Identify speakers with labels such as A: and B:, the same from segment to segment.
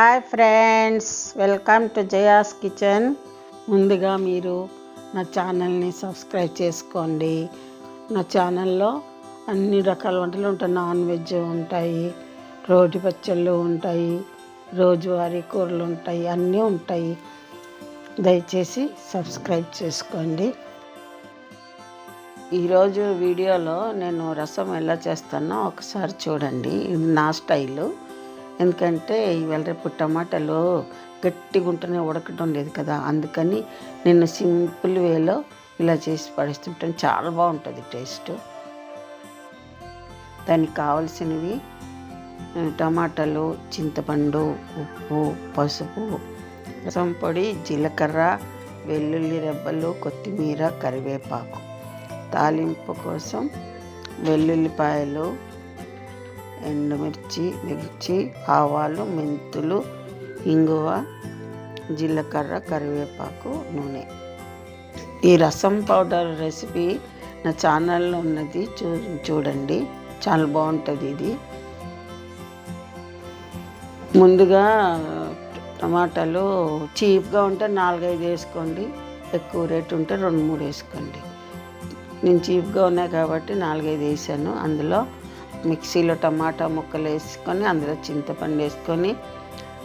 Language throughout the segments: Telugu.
A: Hi friends welcome to Jaya's kitchen ముందుగా మీరు నా ఛానల్ని సబ్స్క్రైబ్ చేసుకోండి. నా ఛానల్లో అన్ని రకాల వంటలు ఉంటాయి. నాన్ వెజ్ ఉంటాయి రోటి పచ్చళ్ళు ఉంటాయి రోజువారీ కూరలు ఉంటాయి అన్నీ ఉంటాయి. దయచేసి సబ్స్క్రైబ్ చేసుకోండి. ఈరోజు వీడియోలో నేను రసం ఎలా చేస్తానో ఒకసారి చూడండి. ఇది నా స్టైలు. ఎందుకంటే ఇవాళ రేపు టమాటాలు గట్టిగా ఉంటేనే ఉడకటం లేదు కదా. అందుకని నేను సింపుల్ వేలో ఇలా చేసి పడేస్తుంటాను. చాలా బాగుంటుంది టేస్ట్. దానికి కావాల్సినవి టమాటాలు చింతపండు ఉప్పు పసుపు రసం పొడి జీలకర్ర వెల్లుల్లి రెబ్బలు కొత్తిమీర కరివేపాకు. తాలింపు కోసం వెల్లుల్లిపాయలు ఎండుమిర్చి మిర్చి ఆవాలు మెంతులు ఇంగువ జీలకర్ర కరివేపాకు నూనె. ఈ రసం పౌడర్ రెసిపీ నా ఛానల్లో ఉన్నది. చూ చూడండి. చాలా బాగుంటుంది ఇది. ముందుగా టమాటాలు చీప్గా ఉంటే నాలుగైదు వేసుకోండి. ఎక్కువ రేటు ఉంటే రెండు మూడు వేసుకోండి. నేను చీప్గా ఉన్నాయి కాబట్టి నాలుగైదు వేసాను. అందులో మిక్సీలో టమాటా ముక్కలు వేసుకొని అందులో చింతపండు వేసుకొని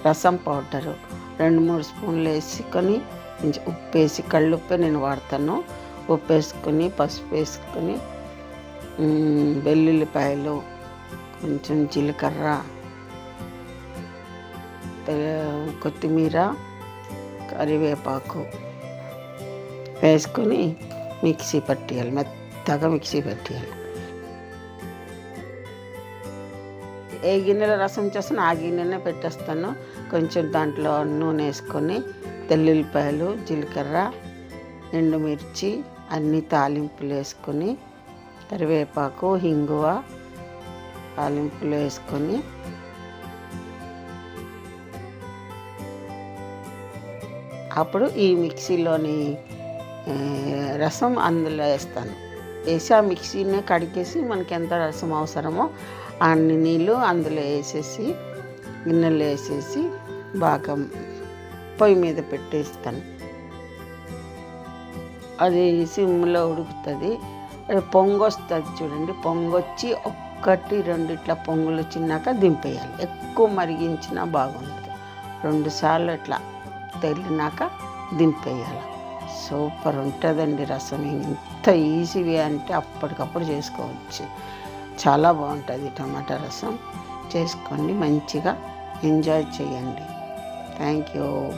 A: రసం పౌడరు రెండు మూడు స్పూన్లు వేసుకొని కొంచెం ఉప్పు వేసి కళ్ళుప్పే నేను వాడతాను. ఉప్పు వేసుకొని పసుపు వేసుకొని వెల్లుల్లిపాయలు కొంచెం జీలకర్ర కొత్తిమీర కరివేపాకు వేసుకొని మిక్సీ పట్టేయాలి. మెత్తగా మిక్సీ పట్టేయాలి. ఏ గిన్నెలో రసం చేస్తాను ఆ గిన్నెనే పెట్టేస్తాను. కొంచెం దాంట్లో నూనె వేసుకొని తెల్లుల్లిపాయలు జీలకర్ర ఎండుమిర్చి అన్ని తాలింపులు వేసుకొని కరివేపాకు హింగువ తాలింపులు వేసుకొని అప్పుడు ఈ మిక్సీలోని రసం అందులో వేస్తాను. వేసి ఆ మిక్సీని కడిగేసి మనకి ఎంత రసం అవసరమో అన్ని నీళ్ళు అందులో వేసేసి గిన్నెలో వేసేసి బాగా పొయ్యి మీద పెట్టేస్తాను. అది సిమ్లో ఉడుకుతుంది. పొంగొస్తుంది చూడండి. పొంగొచ్చి ఒక్కటి రెండు ఇట్లా పొంగులు వచ్చినాక దింపేయాలి. ఎక్కువ మరిగించినా బాగుంటుంది. రెండు సార్లు ఇట్లా తెల్లినాక దింపేయాలి. సూపర్ ఉంటుందండి రసం. ఎంత ఈజీవి అంటే అప్పటికప్పుడు చేసుకోవచ్చు. చాలా బాగుంటుంది టమాటా రసం. చేసుకోండి మంచిగా ఎంజాయ్ చేయండి. Thank you.